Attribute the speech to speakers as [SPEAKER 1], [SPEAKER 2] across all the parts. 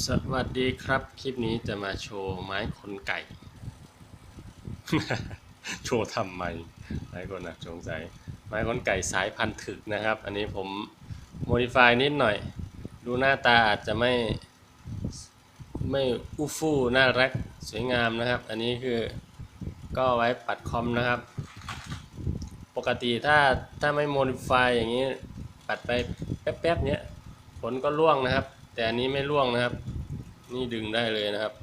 [SPEAKER 1] สวัสดีครับ คลิปนี้จะมาโชว์ไม้ขนไก่ โชว์ทำไมหลายคนนะสงสัย ไม้ขนไก่สายพันธุ์ถึกนะครับ อันนี้ผมโมดิฟายนิดหน่อย ดูหน้าตาอาจจะไม่ ไม่อู้ฟู่น่ารักสวยงามนะครับ อันนี้คือก็ไว้ปัดคอมนะครับ ปกติถ้าถ้าไม่โมดิฟายอย่างนี้ปัดไปแป๊บๆเนี้ยผลก็ร่วงนะครับ แต่อันนี้ไม่ร่วงนะครับ นี่ดึงได้เลยนะครับ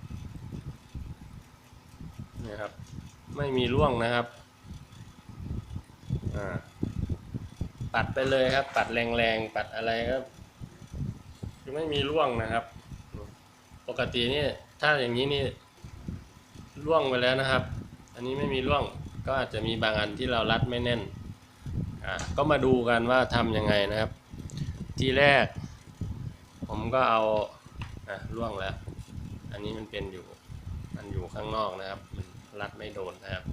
[SPEAKER 1] นี่ครับ ไม่มีร่วงนะครับอ่าปัดไปเลยครับ ปัดแรงๆปัดอะไรก็คือไม่มีร่วงนะครับ ปกตินี่ถ้าอย่างนี้นี่ร่วงไปแล้วนะครับ อันนี้ไม่มีร่วงก็อาจจะมีบางอันที่เรารัดไม่แน่นอ่าก็มาดูกันว่าทำยังไงนะครับ ที่แรก ผมก็เอาอะล่วงแล้ว อันนี้มันเป็นอยู่ มันอยู่ข้างนอกนะครับ มันรัดไม่โดนนะครับ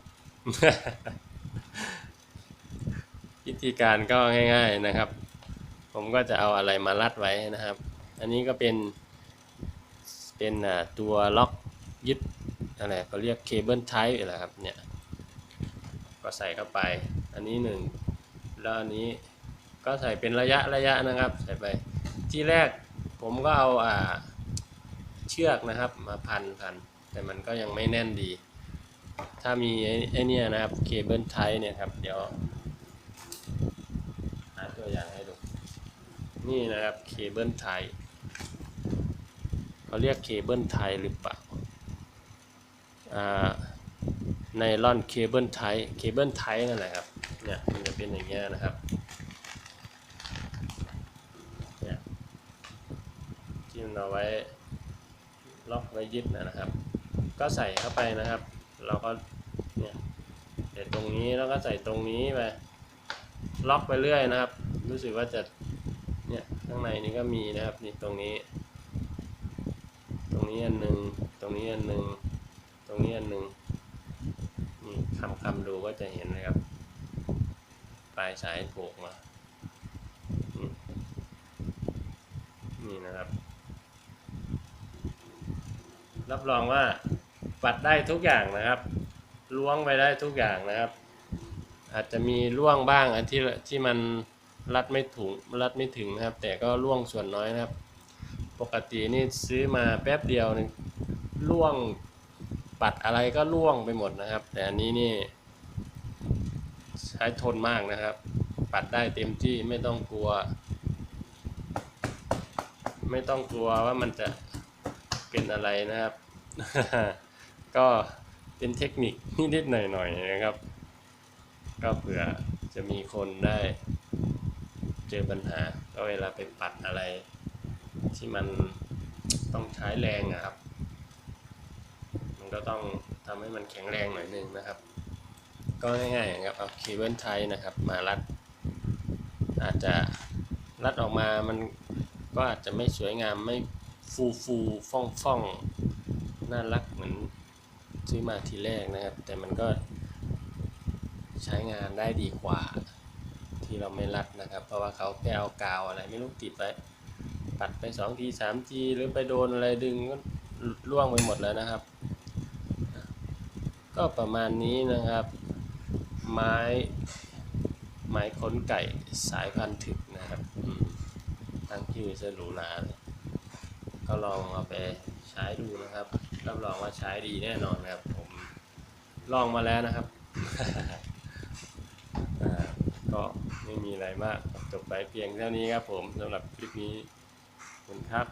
[SPEAKER 1] วิธีการก็ง่าย ๆนะครับ ผมก็จะเอาอะไรมารัดไว้นะครับ อันนี้ก็เป็น เป็นตัวล็อกยึดอะไรเขาเรียกเคเบิลไทป์แหละครับเนี่ย ก็ใส่เข้าไป อันนี้หนึ่งแล้วอันนี้ก็ใส่เป็นระยะระยะนะครับ ใส่ไปที่แรก ผมก็เอาอ่าเชือกนะครับมาพันพันแต่มันก็ยังไม่แน่นดี ถ้ามีไอ้เนี่ยนะครับเคเบิลไทเนี่ยครับ เดี๋ยวหาตัวอย่างให้ดู นี่นะครับเคเบิลไทเขาเรียกเคเบิลไทหรือเปล่าอ่าไนลอนเคเบิลไทเคเบิลไทนั่นแหละครับเนี่ยมันจะเป็นอย่างเงี้ยนะครับ เนี่ยที่มั นเอาไว้ล็อกไว้ยึดนะครับ ก็ใส่เข้าไปนะครับ เราก็เนี่ยใส่ตรงนี้แล้วก็ใส่ตรงนี้ไปล็อกไปเรื่อยนะครับ รู้สึกว่าจะเนี่ยข้างในนี้ก็มีนะครับนี่ตรงนี้ ตรงนี้อันหนึ่งตรงนี้อันหนึ่งตรงนี้อันหนึ่งนี่คำคำๆดูก็จะเห็นนะครับปลายสายโผูกมานี่นะครับ รับรองว่าปัดได้ทุกอย่างนะครับ ล้วงไปได้ทุกอย่างนะครับ อาจจะมีล่วงบ้างอันที่ที่มันรัดไม่ถุงรัดไม่ถึงนะครับ แต่ก็ล่วงส่วนน้อยนะครับ ปกตินี่ซื้อมาแป๊บเดียวนึงล่วงปัดอะไรก็ล่วงไปหมดนะครับ แต่อันนี้นี่ ใช้ทนมากนะครับ ปัดได้เต็มที่ไม่ต้องกลัว ไม่ต้องกลัวว่ามันจะ เป็นอะไรนะครับ ก็เป็นเทคนิคนิดๆหน่อยๆนะครับ ก็เผื่อจะมีคนได้เจอปัญหาก็เวลาไปปัดอะไร ที่มันต้องใช้แรงอะครับ มันก็ต้องทำให้มันแข็งแรงหน่อยนึงนะครับ ก็ง่ายๆครับเอาเคเบิลไทนะครับ มารัด อาจจะรัดออกมามันก็อาจจะไม่สวยงามไม่ ฟูฟูฟ่องฟ่องน่ารักเหมือนซื้อมาทีแรกนะครับ แต่มันก็ใช้งานได้ดีกว่า ที่เราไม่รัดนะครับ เพราะว่าเขาแค่เอากาวอะไรไม่รู้ติดไว้ปัดไปสองทีสามทีหรือไปโดนอะไรดึงก็ล่วงไปหมดแล้วนะครับ ก็ประมาณนี้นะครับ ไม้ไม้ขนไก่สายพันธุ์ถึกนะครับ ตั้งชื่อสรูหราเลย ก็ลองเอาไปใช้ดูนะครับรับรองว่าใช้ดีแน่นอนนะครับ ผมลองมาแล้วนะครับก็ไม่มีอะไรมากจบไปเพียงเท่านี้ครับผมสำหรับคลิปนี้คุณครับ